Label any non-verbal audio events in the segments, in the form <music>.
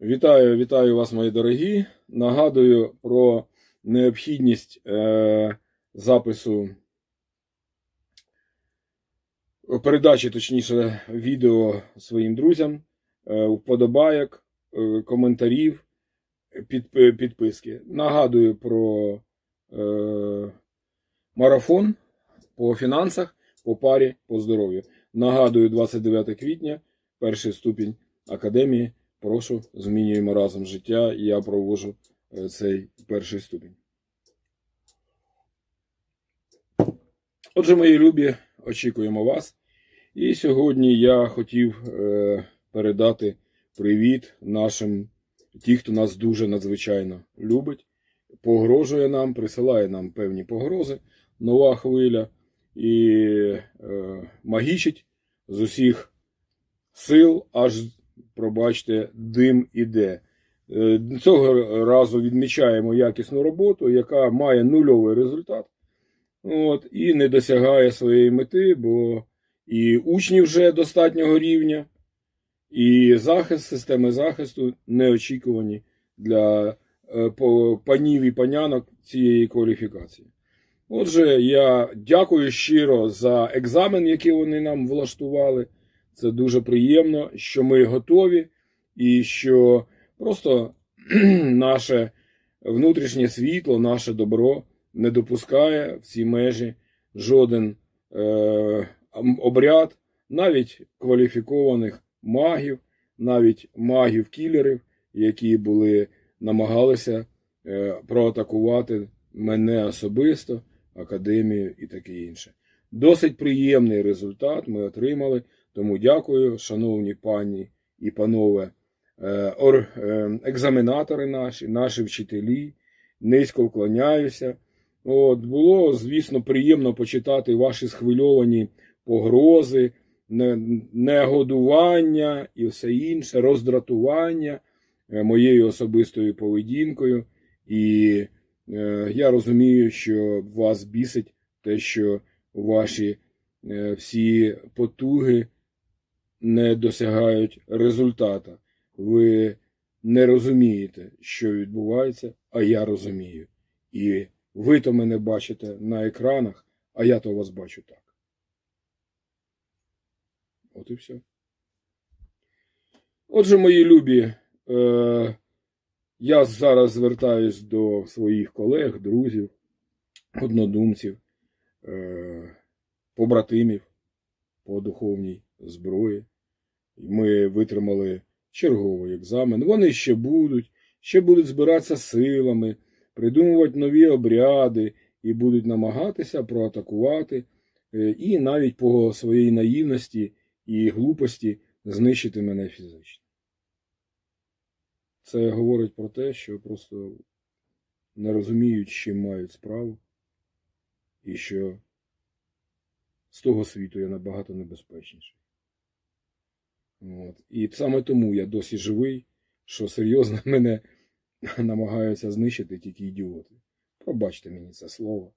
Вітаю, вітаю вас, мої дорогі. Нагадую про необхідність е, запису передачі, точніше, відео своїм друзям, е, вподобайок, е, коментарів, під, е, підписки. Нагадую про е, марафон по фінансах, по парі, по здоров'ю. Нагадую, 29 квітня, перший ступінь академії. Прошу, змінюємо разом життя, і я провожу е, цей перший ступінь. Отже, мої любі, очікуємо вас. І сьогодні я хотів е, передати привіт нашим ті, хто нас дуже надзвичайно любить, погрожує нам, присилає нам певні погрози, нова хвиля і е, магічить з усіх сил, аж пробачте, дим іде. Е, Цього разу відмічаємо якісну роботу, яка має нульовий результат. От, і не досягає своєї мети, бо і учні вже достатнього рівня, і захист, системи захисту неочікувані для е, панів і панянок цієї кваліфікації. Отже, я дякую щиро за екзамен, який вони нам влаштували. Це дуже приємно, що ми готові, і що просто <clears throat> наше внутрішнє світло, наше добро не допускає в ці межі жоден е, обряд, навіть кваліфікованих магів, навіть магів-кілерів, які були намагалися е, проатакувати мене особисто, академію і таке інше. Досить приємний результат ми отримали. Тому дякую, шановні пані і панове е, е, екзаменатори наші, наші вчителі. Низько вклоняюся. От, було, звісно, приємно почитати ваші схвильовані погрози, негодування і все інше, роздратування е, моєю особистою поведінкою. І я розумію, що вас бісить те, що ваші всі потуги не досягають результата. Ви не розумієте, що відбувається, а я розумію. І ви то мене бачите на екранах, а я то вас бачу так. От і все. Отже, мої любі, е, я зараз звертаюсь до своїх колег, друзів, однодумців, е, побратимів по духовній зброї. Ми витримали черговий екзамен. Вони ще будуть, ще будуть збиратися силами, придумувати нові обряди і будуть намагатися проатакувати е, і навіть по своїй наївності і глупості знищити мене фізично. Це говорить про те, що просто не розуміють, з чим мають справу, і що з того світу я набагато небезпечніший. От. І саме тому я досі живий, що серйозно <laughs> мене намагаються знищити тільки ідіоти. Пробачте мені це слово.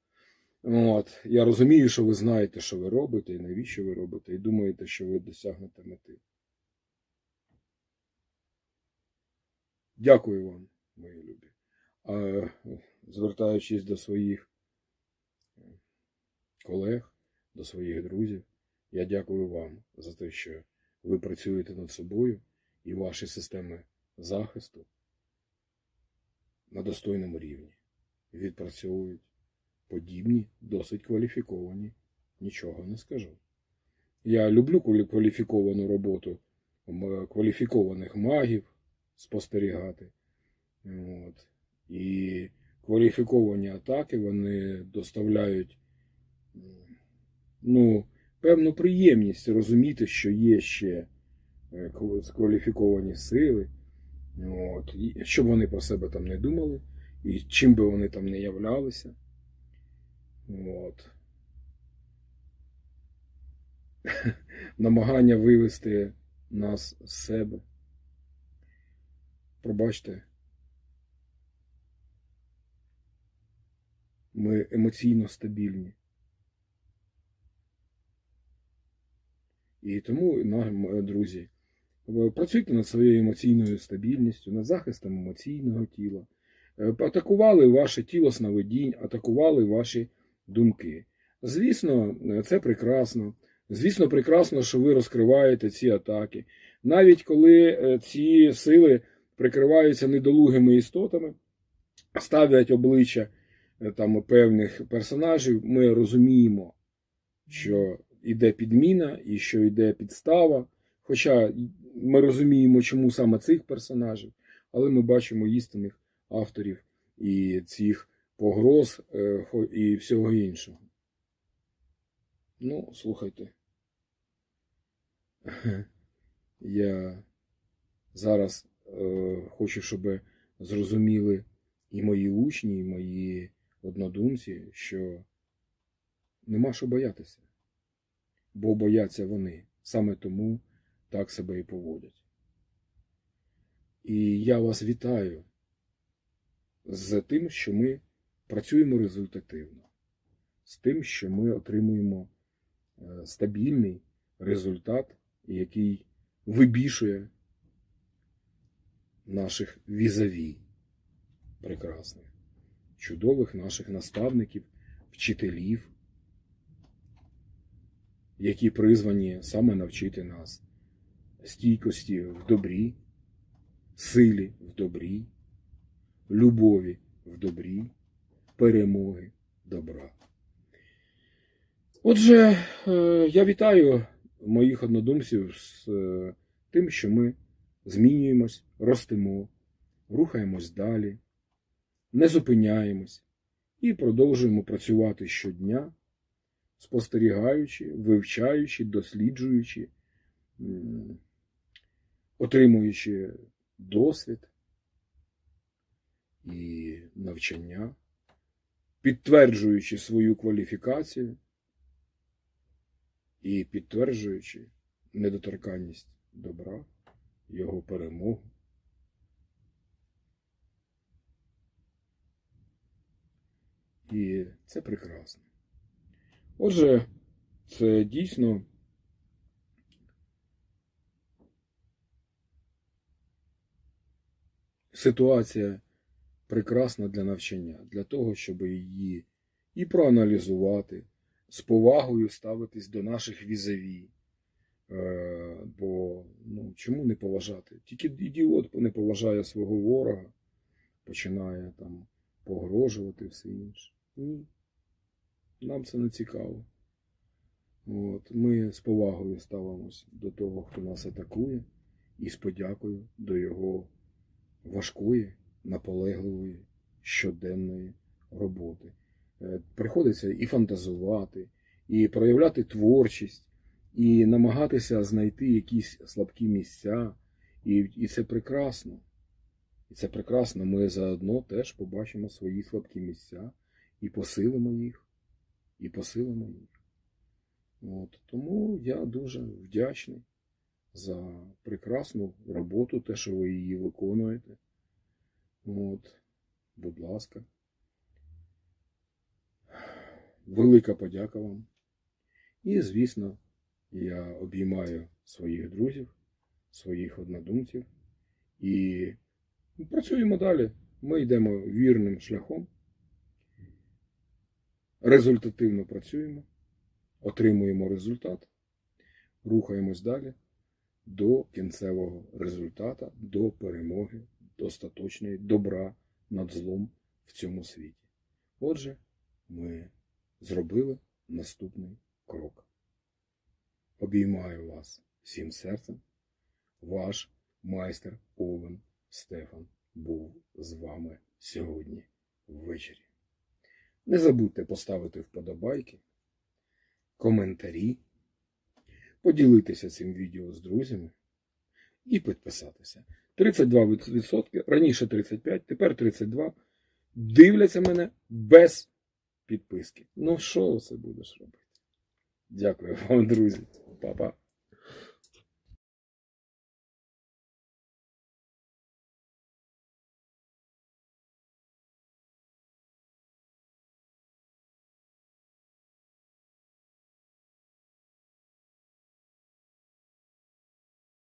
От. Я розумію, що ви знаєте, що ви робите, і навіщо ви робите, і думаєте, що ви досягнете мети. Дякую вам, мої любі. А, звертаючись до своїх колег, до своїх друзів, я дякую вам за те, що ви працюєте над собою і ваші системи захисту на достойному рівні відпрацьовують подібні, досить кваліфіковані. Нічого не скажу. Я люблю кваліфіковану роботу кваліфікованих магів спостерігати. От. І кваліфіковані атаки вони доставляють ну, певну приємність розуміти, що є ще е, кваліфіковані сили, от, і щоб вони про себе там не думали, і чим би вони там не являлися. От. <laughs> Намагання вивести нас з себе. Пробачте. Ми емоційно стабільні. І тому, друзі, е, працюйте над своєю емоційною стабільністю, над захистом емоційного тіла. Е, Атакували ваше тіло сновидінь, атакували ваші думки. Звісно, е, це прекрасно. Звісно, прекрасно, що ви розкриваєте ці атаки. Навіть коли е, ці сили прикриваються недолугими істотами, ставлять обличчя е, там певних персонажів, ми розуміємо, що йде підміна і що йде підстава. Хоча ми розуміємо, чому саме цих персонажів, але ми бачимо істинних авторів і цих погроз е, і всього іншого. Ну, слухайте. <laughs> Я зараз е, хочу, щоб зрозуміли і мої учні, і мої однодумці, що нема що боятися. Бо бояться вони. Саме тому так себе і поводять. І я вас вітаю з тим, що ми працюємо результативно, з тим, що ми отримуємо е, стабільний результат, який вибішує наших візаві прекрасних, чудових наших наставників, вчителів, які призвані саме навчити нас стійкості в добрі, силі в добрі, любові в добрі, перемоги добра. Отже, е, я вітаю моїх однодумців з е, тим, що ми змінюємось, ростемо, рухаємось далі, не зупиняємось і продовжуємо працювати щодня, спостерігаючи, вивчаючи, досліджуючи, отримуючи досвід і навчання, підтверджуючи свою кваліфікацію і підтверджуючи недоторканність добра, його перемогу. І це прекрасно. Отже, це дійсно ситуація прекрасна для навчання, для того, щоб її і проаналізувати, з повагою ставитись до наших візаві. Е, бо ну, чому не поважати? Тільки ідіот не поважає свого ворога, починає там погрожувати все інше. Ні. Нам це не цікаво. От, ми з повагою ставимося до того, хто нас атакує, і з подякою до його важкої, наполегливої, щоденної роботи. Е, Приходиться і фантазувати, і проявляти творчість, і намагатися знайти якісь слабкі місця. І, і це прекрасно. І це прекрасно. Ми заодно теж побачимо свої слабкі місця і посилимо їх, і посилимо їх. От. Тому я дуже вдячний за прекрасну роботу, те, що ви її виконуєте. От. Будь ласка. Велика подяка вам. І, звісно, я обіймаю своїх друзів, своїх однодумців і працюємо далі. Ми йдемо вірним шляхом, результативно працюємо, отримуємо результат, рухаємось далі до кінцевого результата, до перемоги, до остаточної добра над злом в цьому світі. Отже, ми зробили наступний крок. Обіймаю вас всім серцем. Ваш майстер Овен Стефан був з вами сьогодні ввечері. Не забудьте поставити вподобайки, коментарі, поділитися цим відео з друзями і підписатися. 32%, раніше 35%, тепер 32%. Дивляться мене без підписки. Ну що це будеш робити? Дякую вам, друзі. Па-па.